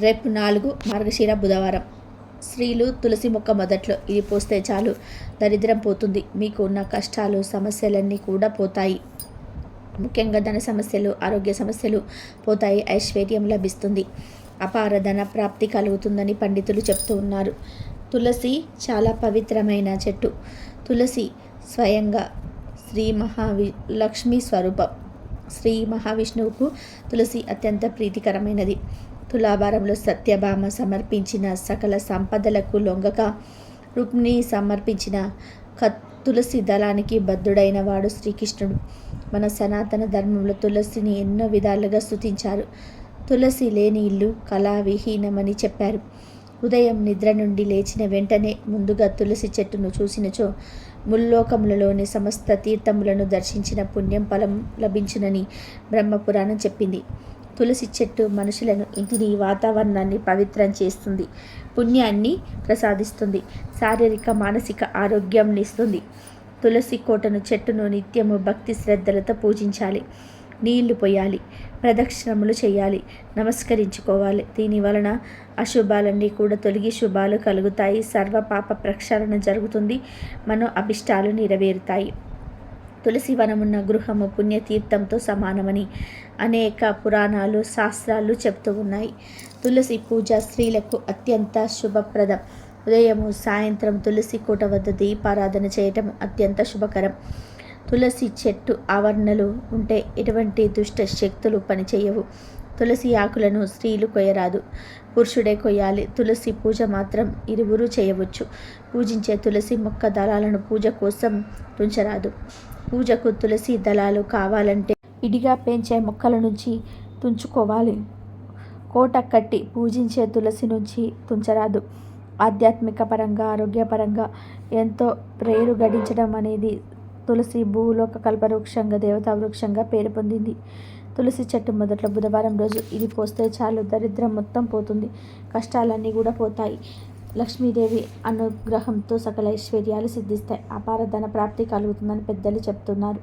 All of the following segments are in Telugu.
రేపు నాలుగు మార్గశిర బుధవారం. స్త్రీలు తులసి మొక్క మొదట్లో ఇది పోస్తే చాలు. దరిద్రం పోతుంది. మీకు ఉన్న కష్టాలు సమస్యలన్నీ కూడా పోతాయి. ముఖ్యంగా ధన సమస్యలు ఆరోగ్య సమస్యలు పోతాయి. ఐశ్వర్యం లభిస్తుంది. అపార ధన ప్రాప్తి కలుగుతుందని పండితులు చెప్తూ ఉన్నారు. తులసి చాలా పవిత్రమైన చెట్టు. తులసి స్వయంగా శ్రీ మహావి లక్ష్మీ స్వరూపం. శ్రీ మహావిష్ణువుకు తులసి అత్యంత ప్రీతికరమైనది. తులాభారంలో సత్యభామ సమర్పించిన సకల సంపదలకు లొంగక రుక్మిణి సమర్పించిన కత్ తులసి దళానికి బద్ధుడైన వాడు శ్రీకృష్ణుడు. మన సనాతన ధర్మంలో తులసిని ఎన్నో విధాలుగా స్థుతించారు తులసి లేని ఇల్లు కళావిహీనమని చెప్పారు. ఉదయం నిద్ర నుండి లేచిన వెంటనే ముందుగా తులసి చెట్టును చూసినచో ముల్లోకములలోని సమస్త తీర్థములను దర్శించిన పుణ్యం ఫలం లభించునని బ్రహ్మపురాణం చెప్పింది. తులసి చెట్టు మనుషులను ఇంటిని వాతావరణాన్ని పవిత్రం చేస్తుంది పుణ్యాన్ని ప్రసాదిస్తుంది శారీరక మానసిక ఆరోగ్యం ఇస్తుంది. తులసి కోటను చెట్టును నిత్యము భక్తి శ్రద్ధలతో పూజించాలి. నీళ్ళు పోయాలి. ప్రదక్షిణములు చేయాలి. నమస్కరించుకోవాలి. దీని వలన అశుభాలన్నీ కూడా తొలగి శుభాలు కలుగుతాయి. సర్వ పాప ప్రక్షాళన జరుగుతుంది. మనో అభిష్టాలు నెరవేరుతాయి. తులసి వనమున్న గృహము పుణ్యతీర్థంతో సమానమని అనేక పురాణాలు శాస్త్రాలు చెప్తూ ఉన్నాయి. తులసి పూజ స్త్రీలకు అత్యంత శుభప్రదం. ఉదయము సాయంత్రం తులసి కోట వద్ద దీపారాధన చేయటం అత్యంత శుభకరం. తులసి చెట్టు ఆవరణలు ఉంటే ఎటువంటి దుష్ట శక్తులు పనిచేయవు. తులసి ఆకులను స్త్రీలు కొయ్యరాదు. పురుషుడే కొయ్యాలి. తులసి పూజ మాత్రం ఇరువురు చేయవచ్చు. పూజించే తులసి మొక్క దళాలను పూజ కోసం తుంచరాదు. పూజకు తులసి దళాలు కావాలంటే ఇడిగా పెంచే మొక్కల నుంచి తుంచుకోవాలి. కోట కట్టి పూజించే తులసి నుంచి తుంచరాదు. ఆధ్యాత్మిక పరంగా ఆరోగ్యపరంగా ఎంతో ప్రేరు గడించడం అనేది తులసి భూలోక కల్పవృక్షంగా దేవతా వృక్షంగా పేరు పొందింది. తులసి చెట్టు మొదట్లో బుధవారం రోజు ఇది పోస్తే చాలు. దరిద్రం మొత్తం పోతుంది. కష్టాలన్నీ కూడా పోతాయి. లక్ష్మీదేవి అనుగ్రహంతో సకల ఐశ్వర్యాలు సిద్ధిస్తాయి. అపార ధన ప్రాప్తి కలుగుతుందని పెద్దలు చెప్తున్నారు.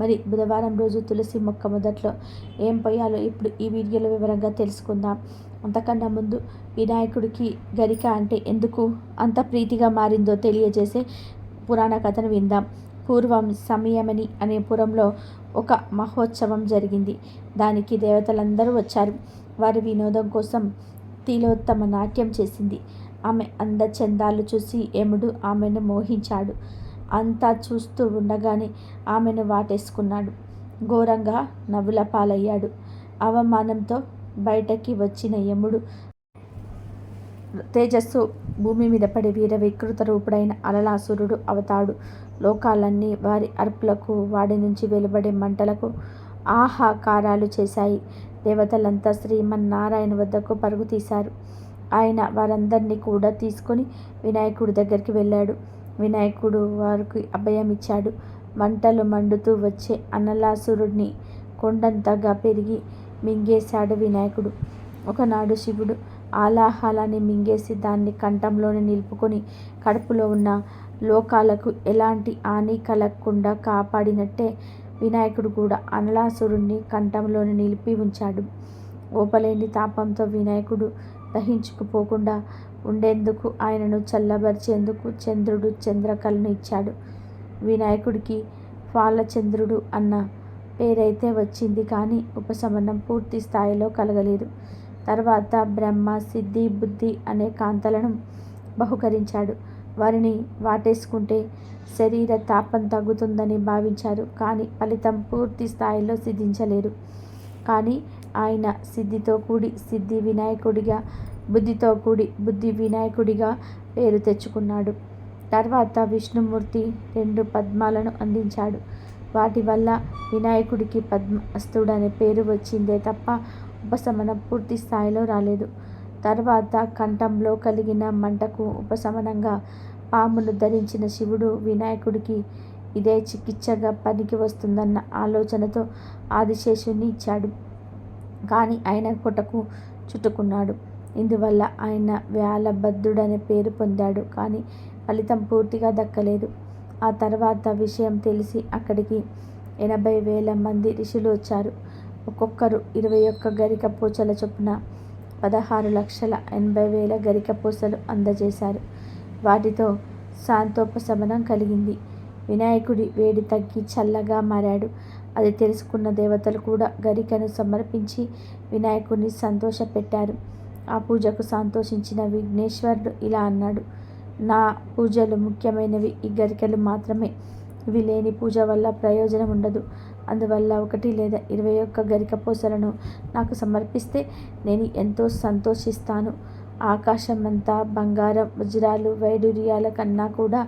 మరి బుధవారం రోజు తులసి మొక్క మొదట్లో ఏం పోయాలో ఇప్పుడు ఈ వీడియోలో వివరంగా తెలుసుకుందాం. అంతకన్నా ముందు వినాయకుడికి గరిక అంటే ఎందుకు అంత ప్రీతిగా మారిందో తెలియజేసే పురాణ కథను విందాం. పూర్వం సమయమని అనే పురంలో ఒక మహోత్సవం జరిగింది. దానికి దేవతలందరూ వచ్చారు. వారి వినోదం కోసం తిలోత్తమ నాట్యం చేసింది. ఆమె అందచందాలు చూసి యముడు ఆమెను మోహించాడు. అంతా చూస్తూ ఉండగానే ఆమెను వాటేసుకున్నాడు. ఘోరంగా నవ్వుల పాలయ్యాడు. అవమానంతో బయటకి వచ్చిన యముడు తేజస్సు భూమి మీద పడి వీర వికృత రూపుడైన అలలాసురుడు అవతాడు. లోకాలన్నీ వారి అర్పులకు వాడి నుంచి వెలువడే మంటలకు ఆహాకారాలు చేశాయి. దేవతలంతా శ్రీమన్నారాయణ వద్దకు పరుగు తీశారు. ఆయన వారందరినీ కూడా తీసుకొని వినాయకుడి దగ్గరికి వెళ్ళాడు. వినాయకుడు వారికి అభయం ఇచ్చాడు. మంటలు మండుతూ వచ్చే అనలాసురుడిని కొండంతగా పెరిగి మింగేశాడు వినాయకుడు. ఒకనాడు శివుడు ఆలాహలాన్ని మింగేసి దాన్ని కంఠంలోనే నిలుపుకొని కడుపులో ఉన్న లోకాలకు ఎలాంటి హాని కలగకుండా కాపాడినట్టే వినాయకుడు కూడా అనలాసురుణ్ణి కంఠంలోనే నిలిపి ఉంచాడు. ఓపలేని తాపంతో వినాయకుడు దహించుకుపోకుండా ఉండేందుకు ఆయనను చల్లబరిచేందుకు చంద్రుడు చంద్రకళను ఇచ్చాడు. వినాయకుడికి ఫాలచంద్రుడు అన్న పేరైతే వచ్చింది కానీ ఉపశమనం పూర్తి స్థాయిలో కలగలేదు. తర్వాత బ్రహ్మ సిద్ధి బుద్ధి అనే కాంతలను బహుకరించాడు. వారిని వాటేసుకుంటే శరీర తాపం తగ్గుతుందని భావించారు కానీ ఫలితం పూర్తి స్థాయిలో సిద్ధించలేదు. కానీ ఆయన సిద్ధితో కూడి సిద్ధి వినాయకుడిగా బుద్ధితో కూడి బుద్ధి వినాయకుడిగా పేరు తెచ్చుకున్నాడు. తర్వాత విష్ణుమూర్తి రెండు పద్మాలను అందించాడు. వాటి వల్ల వినాయకుడికి పద్మస్తుడనే పేరు వచ్చిందే తప్ప ఉపశమనం పూర్తి స్థాయిలో రాలేదు. తర్వాత కంఠంలో కలిగిన మంటకు ఉపశమనంగా పామును ధరించిన శివుడు వినాయకుడికి ఇదే చికిత్సగా పనికి వస్తుందన్న ఆలోచనతో ఆదిశేషుని ఇచ్చాడు. కానీ ఆయన కొటకు చుట్టుకున్నాడు. ఇందువల్ల ఆయన వ్యాలభద్రుడనే పేరు పొందాడు కానీ ఫలితం పూర్తిగా దక్కలేదు. ఆ తర్వాత విషయం తెలిసి అక్కడికి ఎనభై వేల మంది ఋషులు వచ్చారు. ఒక్కొక్కరు ఇరవై ఒక్క గరిక పూచల చొప్పున పదహారు లక్షల ఎనభై వేల గరిక పూసలు అందజేశారు. వాటితో శాంతోపశమనం కలిగింది. వినాయకుడి వేడి తగ్గి చల్లగా మారాడు. అది తెలుసుకున్న దేవతలు కూడా గరికను సమర్పించి వినాయకుడిని సంతోషపెట్టారు. ఆ పూజకు సంతోషించిన విఘ్నేశ్వరుడు ఇలా అన్నాడు నా పూజలు ముఖ్యమైనవి ఈ గరికలు మాత్రమే. ఇవి లేని పూజ వల్ల ప్రయోజనం ఉండదు. అందువల్ల ఒకటి లేదా ఇరవై ఒక్క గరిక పూసలను నాకు సమర్పిస్తే నేను ఎంతో సంతోషిస్తాను. ఆకాశమంతా బంగారం వజ్రాలు వైడూర్యాల కన్నా కూడా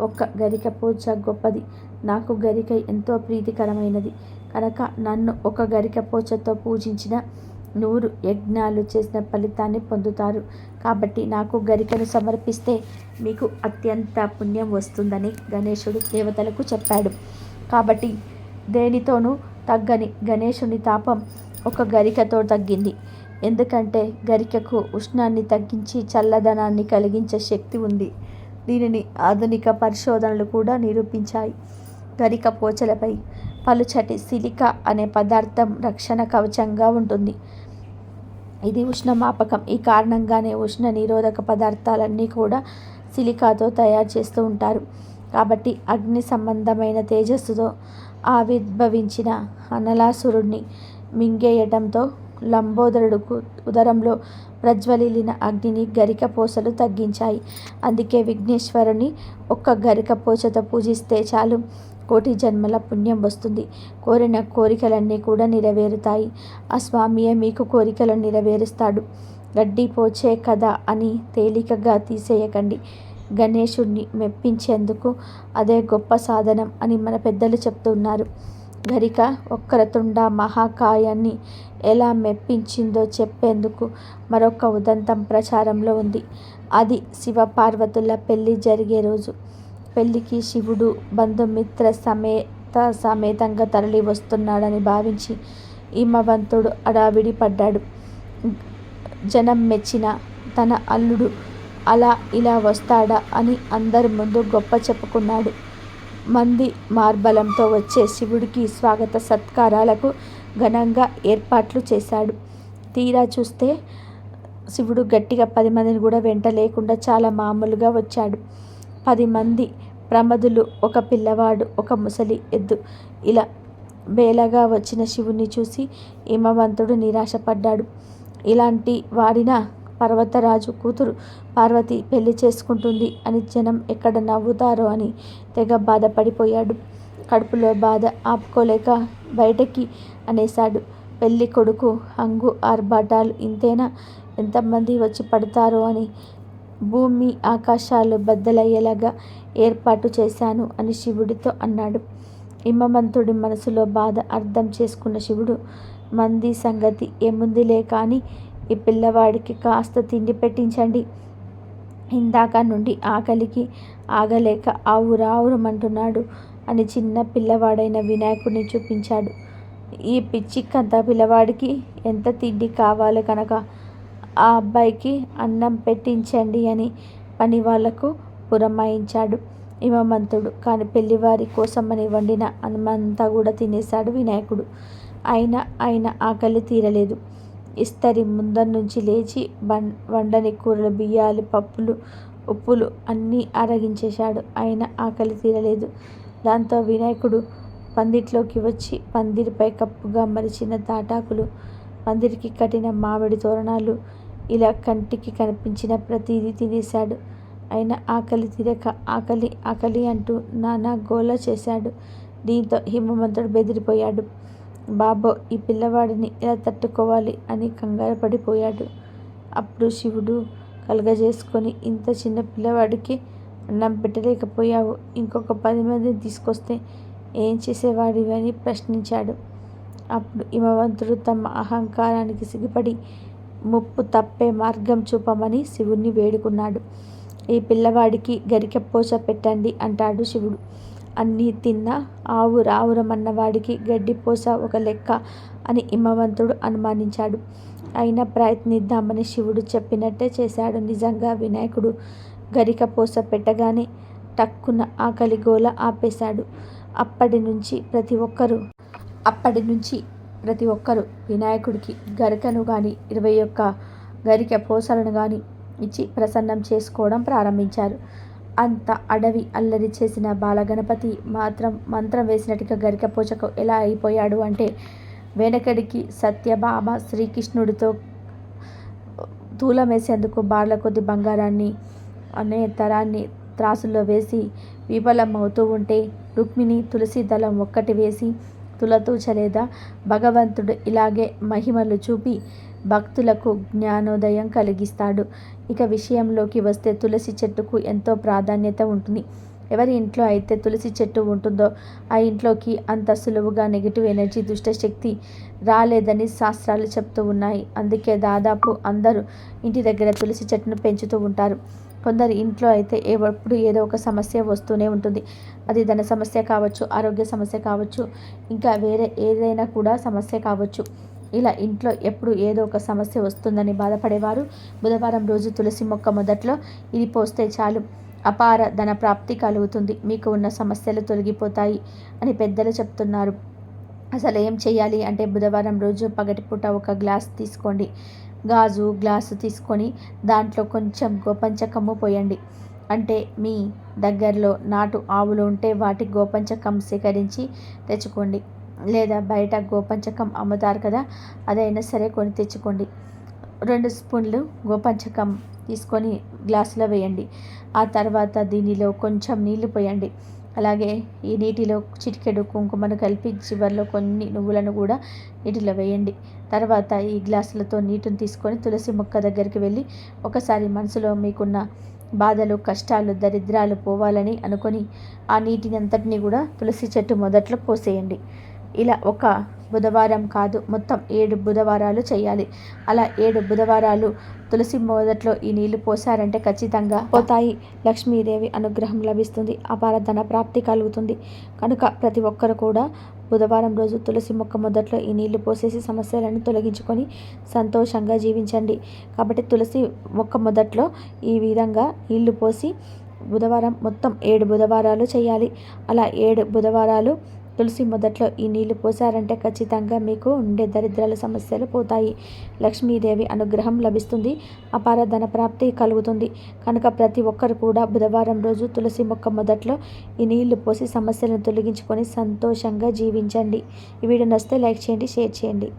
ఒక్క గరిక పూజ గొప్పది. నాకు గరిక ఎంతో ప్రీతికరమైనది. కనుక నన్ను ఒక గరిక పూజతో పూజించిన నూరు యజ్ఞాలు చేసిన ఫలితాన్ని పొందుతారు. కాబట్టి నాకు గరికను సమర్పిస్తే మీకు అత్యంత పుణ్యం వస్తుందని గణేశుడు దేవతలకు చెప్పాడు. కాబట్టి దేనితోనూ తగ్గని గణేశుని తాపం ఒక గరికతో తగ్గింది. ఎందుకంటే గరికకు ఉష్ణాన్ని తగ్గించి చల్లదనాన్ని కలిగించే శక్తి ఉంది. దీనిని ఆధునిక పరిశోధనలు కూడా నిరూపించాయి. గరిక పోచలపై పలుచటి సిలికా అనే పదార్థం రక్షణ కవచంగా ఉంటుంది. ఇది ఉష్ణమాపకం. ఈ కారణంగానే ఉష్ణ నిరోధక పదార్థాలన్నీ కూడా సిలికాతో తయారు చేస్తూ ఉంటారు. కాబట్టి అగ్ని సంబంధమైన తేజస్సుతో ఆవిర్భవించిన అనలాసురుణ్ణి మింగేయటంతో లంబోదరుడుకు ఉదరంలో ప్రజ్వలిలిన అగ్నిని గరిక పోసలు తగ్గించాయి. అందుకే విఘ్నేశ్వరుని ఒక్క గరిక పోచతో పూజిస్తే చాలు. కోటి జన్మల పుణ్యం వస్తుంది. కోరిన కోరికలన్నీ కూడా నెరవేరుతాయి. ఆ స్వామియే మీకు కోరికలను నెరవేరుస్తాడు. గడ్డి పోచే కదా అని తేలికగా తీసేయకండి. గణేశుణ్ణి మెప్పించేందుకు అదే గొప్ప సాధనం అని మన పెద్దలు చెప్తున్నారు. గరిక ఒక్కరతుండ మహాకాయాన్ని ఎలా మెప్పించిందో చెప్పేందుకు మరొక ఉదంతం ప్రచారంలో ఉంది. అది శివపార్వతుల పెళ్ళి జరిగే రోజు. పెళ్ళికి శివుడు బంధుమిత్ర సమేత సమేతంగా తరలి వస్తున్నాడని భావించి హిమవంతుడు అడావిడి పడ్డాడు. జనం మెచ్చిన తన అల్లుడు అలా ఇలా వస్తాడా అని అందరి ముందు గొప్ప చెప్పుకున్నాడు. మంది మార్బలంతో వచ్చే శివుడికి స్వాగత సత్కారాలకు ఘనంగా ఏర్పాట్లు చేశాడు. తీరా చూస్తే శివుడు గట్టిగా పది మందిని కూడా వెంట లేకుండా చాలా మామూలుగా వచ్చాడు. పది మంది ప్రమదులు ఒక పిల్లవాడు ఒక ముసలి ఎద్దు. ఇలా బేలగా వచ్చిన శివుణ్ణి చూసి హిమవంతుడు నిరాశపడ్డాడు. ఇలాంటి వాడిన పర్వతరాజు కూతురు పార్వతి పెళ్ళి చేసుకుంటుంది అని జనం ఎక్కడ నవ్వుతారో అని తెగ బాధపడిపోయాడు. కడుపులో బాధ ఆపుకోలేక బయటకి అనేశాడు. పెళ్ళి కొడుకు హంగు ఆర్భాటాలు ఇంతేనా? ఎంతమంది వచ్చి పడతారో అని భూమి ఆకాశాలు బద్దలయ్యేలాగా ఏర్పాటు చేశాను అని శివుడితో అన్నాడు. హిమవంతుడి మనసులో బాధ అర్థం చేసుకున్న శివుడు మంది సంగతి ఏముందిలే కానీ ఈ పిల్లవాడికి కాస్త తిండి పెట్టించండి. ఇందాక నుండి ఆకలికి ఆగలేక ఆవురావురమంటున్నాడు అని చిన్న పిల్లవాడైన వినాయకుడిని చూపించాడు. ఈ పిచ్చికంత పిల్లవాడికి ఎంత తిండి కావాలో కనుక? ఆ అబ్బాయికి అన్నం పెట్టించండి అని పని వాళ్ళకు పురమాయించాడు హిమవంతుడు కానీ పెళ్ళివారి కోసమని వండిన అన్నమంతా కూడా తినేశాడు వినాయకుడు. అయినా ఆయన ఆకలి తీరలేదు. ఇస్తరి ముందర నుంచి లేచి బం వండని కూరలు బియ్యాలు పప్పులు ఉప్పులు అన్నీ అరగించేశాడు ఆయన ఆకలి తీరలేదు. దాంతో వినాయకుడు పందిట్లోకి వచ్చి పందిరిపై కప్పుగా మరిచిన తాటాకులు పందిరికి కట్టిన మామిడి తోరణాలు ఇలా కంటికి కనిపించిన ప్రతిదీ తినేశాడు. అయినా ఆకలి తీరక ఆకలి ఆకలి అంటూ నానా గోల చేశాడు. దీంతో హిమవంతుడు బెదిరిపోయాడు. బాబో ఈ పిల్లవాడిని ఎలా తట్టుకోవాలి అని కంగారు పడిపోయాడు. అప్పుడు శివుడు కలగజేసుకొని ఇంత చిన్న పిల్లవాడికి అన్నం పెట్టలేకపోయావు. ఇంకొక పది మందిని తీసుకొస్తే ఏం చేసేవాడివి అని ప్రశ్నించాడు. అప్పుడు హిమవంతుడు తమ అహంకారానికి సిగ్గుపడి ముప్పు తప్పే మార్గం చూపమని శివుణ్ణి వేడుకున్నాడు. ఈ పిల్లవాడికి గరిక పోచ పెట్టండి అంటాడు శివుడు. అన్నీ తిన్న ఆవు రావురమన్నవాడికి గడ్డిపోస ఒక లెక్క అని హిమవంతుడు అనుమానించాడు. అయినా ప్రయత్నిద్దామని శివుడు చెప్పినట్టే చేశాడు నిజంగా వినాయకుడు. గరిక పోస పెట్టగానే టక్కున ఆకలి గోల ఆపేశాడు. అప్పటి నుంచి ప్రతి ఒక్కరూ అప్పటి నుంచి ప్రతి ఒక్కరూ వినాయకుడికి గరికను కానీ ఇరవై ఒక్క గరిక పోసలను కానీ ఇచ్చి ప్రసన్నం చేసుకోవడం ప్రారంభించారు. అంత అడవి అల్లరి చేసిన బాలగణపతి మాత్రం మంత్రం వేసినట్టుగా గరికపోచకు ఎలా అయిపోయాడు అంటే వెనకడికి సత్యభామ శ్రీకృష్ణుడితో తూలం వేసేందుకు బార్ల కొద్ది బంగారాన్ని అనే తరాన్ని త్రాసుల్లో వేసి విఫలమవుతూ ఉంటే రుక్మిణి తులసి దళం ఒక్కటి వేసి తులతూచలేదా? భగవంతుడు ఇలాగే మహిమలు చూపి భక్తులకు జ్ఞానోదయం కలిగిస్తాడు. ఇక విషయంలోకి వస్తే తులసి చెట్టుకు ఎంతో ప్రాధాన్యత ఉంటుంది. ఎవరి ఇంట్లో అయితే తులసి చెట్టు ఉంటుందో ఆ ఇంట్లోకి అంత సులువుగా నెగిటివ్ ఎనర్జీ దుష్టశక్తి రాలేదని శాస్త్రాలు చెప్తూ ఉన్నాయి. అందుకే దాదాపు అందరూ ఇంటి దగ్గర తులసి చెట్టును పెంచుతూ ఉంటారు. కొందరు ఇంట్లో అయితే ఎప్పుడు ఏదో ఒక సమస్య వస్తూనే ఉంటుంది. అది ధన సమస్య కావచ్చు ఆరోగ్య సమస్య కావచ్చు ఇంకా వేరే ఏదైనా కూడా సమస్య కావచ్చు. ఇలా ఇంట్లో ఎప్పుడు ఏదో ఒక సమస్య వస్తుందని బాధపడేవారు. బుధవారం రోజు తులసి మొక్క మొదట్లో ఇది పోస్తే చాలు. అపార ధన ప్రాప్తి కలుగుతుంది. మీకు ఉన్న సమస్యలు తొలగిపోతాయి అని పెద్దలు చెప్తున్నారు. అసలు ఏం చేయాలి అంటే బుధవారం రోజు పగటిపూట ఒక గ్లాస్ తీసుకోండి. గాజు గ్లాసు తీసుకొని దాంట్లో కొంచెం గోపంచకము పోయండి. అంటే మీ దగ్గరలో నాటు ఆవులు ఉంటే వాటి గోపంచకం సేకరించి తెచ్చుకోండి. లేదా బయట గోపంచకం అమ్ముతారు కదా అదైనా సరే కొని తెచ్చుకోండి. రెండు స్పూన్లు గోపంచకం తీసుకొని గ్లాసులో వేయండి. ఆ తర్వాత దీనిలో కొంచెం నీళ్ళు పోయండి. అలాగే ఈ నీటిలో చిటికెడు కుంకుమను కలిపి చివరిలో కొన్ని నువ్వులను కూడా నీటిలో వేయండి. తర్వాత ఈ గ్లాసులతో నీటిని తీసుకొని తులసి మొక్క దగ్గరికి వెళ్ళి ఒకసారి మనసులో మీకున్న బాధలు కష్టాలు దరిద్రాలు పోవాలని అనుకొని ఆ నీటిని అంతటినీ కూడా తులసి చెట్టు మొదట్లో పోసేయండి. ఇలా ఒక బుధవారం కాదు మొత్తం ఏడు బుధవారాలు చేయాలి. అలా ఏడు బుధవారాలు తులసి మొదట్లో ఈ నీళ్ళు పోసారంటే ఖచ్చితంగా పోతాయి. లక్ష్మీదేవి అనుగ్రహం లభిస్తుంది అపార ధన ప్రాప్తి కలుగుతుంది. కనుక ప్రతి ఒక్కరు కూడా బుధవారం రోజు తులసి మొక్క మొదట్లో ఈ నీళ్ళు పోసేసి సమస్యలను తొలగించుకొని సంతోషంగా జీవించండి. కాబట్టి తులసి మొక్క మొదట్లో ఈ విధంగా నీళ్ళు పోసి బుధవారం మొత్తం ఏడు బుధవారాలు చేయాలి. అలా ఏడు బుధవారాలు తులసి మొదట్లో ఈ నీళ్ళు పోసారంటే ఖచ్చితంగా మీకు ఉండే దరిద్రాల సమస్యలు పోతాయి. లక్ష్మీదేవి అనుగ్రహం లభిస్తుంది. అపార ధన ప్రాప్తి కలుగుతుంది. కనుక ప్రతి ఒక్కరు కూడా బుధవారం రోజు తులసి మొక్క మొదట్లో ఈ నీళ్ళు పోసి సమస్యలను తొలగించుకొని సంతోషంగా జీవించండి. ఈ వీడియో నచ్చితే లైక్ చేయండి షేర్ చేయండి.